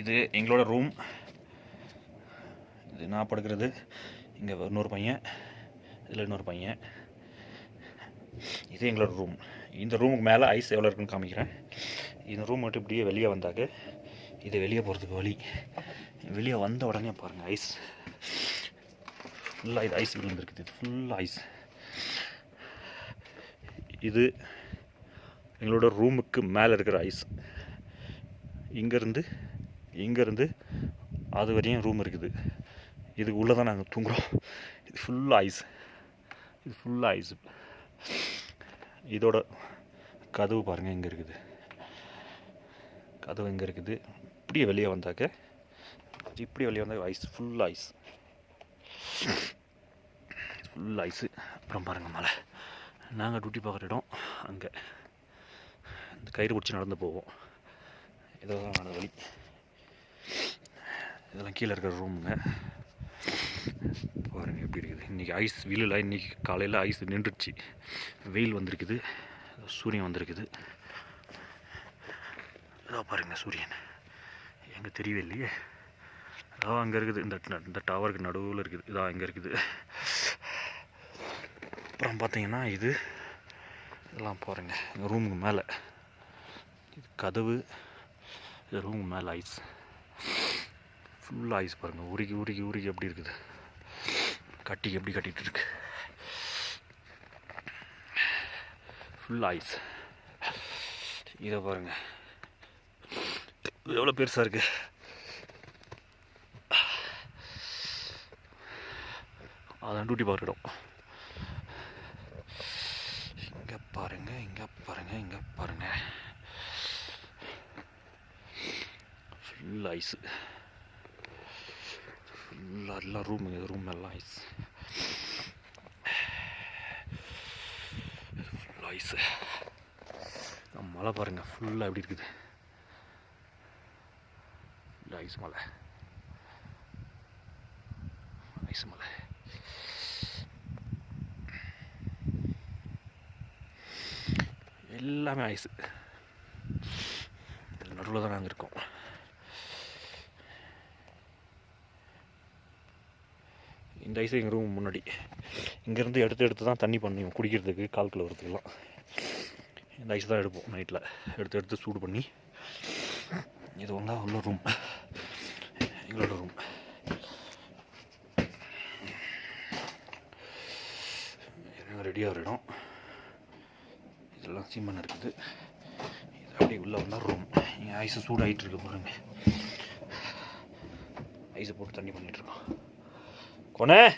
இது எங்களோட ரூம் இது நான் படுக்கிறது. இங்கே இன்னொரு பையன். இதில் இன்னொரு பையன். இது எங்களோட ரூம் இந்த ரூமுக்கு மேலே ஐஸ் எவ்வளோ இருக்குன்னு காமிக்கிறேன். இந்த ரூம் மட்டும் இப்படியே வெளியே வந்தாக்க. இது வெளியே போகிறதுக்கு வழி. வெளியே வந்த உடனே பாருங்கள் ஐஸ் ஃபுல்லாக இது ஐஸ் விழுந்துருக்குது இது ஃபுல்லாக ஐஸ் இது எங்களோட ரூமுக்கு மேலே இருக்கிற ஐஸ் இங்கேருந்து இங்கேருந்து அது வரையும் ரூம் இருக்குது. இதுக்கு உள்ளே தான் நாங்கள் தூங்குகிறோம் இது ஃபுல்லாக ஐஸ் இது ஃபுல்லாக ஐஸ் இதோட கதவு பாருங்கள் இங்கே இருக்குது. கதவு இங்கே இருக்குது. இப்படியே வெளியே வந்தாக்க இப்படி வெளியே வந்தாக்க ice full ice full ice அப்புறம் பாருங்கள் மலை. நாங்கள் டியூட்டி பார்க்குற இடம் அங்கே. இந்த கயிறு பிடிச்சி நடந்து போவோம். இதோ தான் வழி. இதெல்லாம் கீழே இருக்கிற ரூமுங்க பாருங்கள் எப்படி இருக்குது. இன்றைக்கி ஐஸ் விழுல இன்றைக்கி காலையில் ஐஸ் நின்றுச்சு வெயில் வந்திருக்குது. சூரியன் வந்திருக்குது. இதோ பாருங்கள் சூரியன். எங்கே தெரியவே இல்லையே? அதான் அங்கே இருக்குது. இந்த இந்த டவருக்கு நடுவில் இருக்குது. இதான் இங்கே இருக்குது. அப்புறம் பார்த்தீங்கன்னா இது இதெல்லாம் பாருங்கள் எங்கள் ரூமுக்கு மேலே. இது கதவு. இது ரூமுக்கு மேலே ஐஸ் ஃபுல்லாக ஐஸ் பாருங்கள் உருகி உருகி உருகி எப்படி இருக்குது? கட்டி எப்படி கட்டிகிட்டு இருக்கு? ஃபுல் ஐஸ் இதை பாருங்கள் எவ்வளோ பெருசாக இருக்குது அதான் டூட்டி பார்க்கிடும் இங்கே பாருங்க இங்கே பாருங்கள் இங்கே பாருங்க. ஃபுல் ஐஸு ஃபுல்லாக எல்லா ரூம் ரூம் எல்லாம் ஐஸ் ஃபுல் ஐஸு மழை பாருங்க ஃபுல்லாக எப்படி இருக்குது. இந்த ஐஸ் மலை. ஐஸ் மலை. எல்லாமே ஐஸு இதில் நடுவில் தான் நாங்கள் இருக்கோம். இந்த ஐஸ் எங்கள் ரூம் முன்னாடி. இங்கேருந்து எடுத்து எடுத்து தான் தண்ணி பண்ணி குடிக்கிறதுக்கு கால் கழுவுறதுக்கெல்லாம் இந்த ஐஸ் தான் எடுப்போம் நைட்டில் எடுத்து எடுத்து சூடு பண்ணி இது ஒன்றா உள்ள ரூம் எங்களோட ரூம் ரெடியாக ஒரு இடம் இதெல்லாம் சீமன் இருக்குது. இது அப்படியே உள்ளே வந்தால் ரூம் இங்கே ஐஸு சூடாகிட்டு இருக்கு பாருங்கள் ஐஸை போட்டு தண்ணி பண்ணிகிட்ருக்கோம் कोण आहे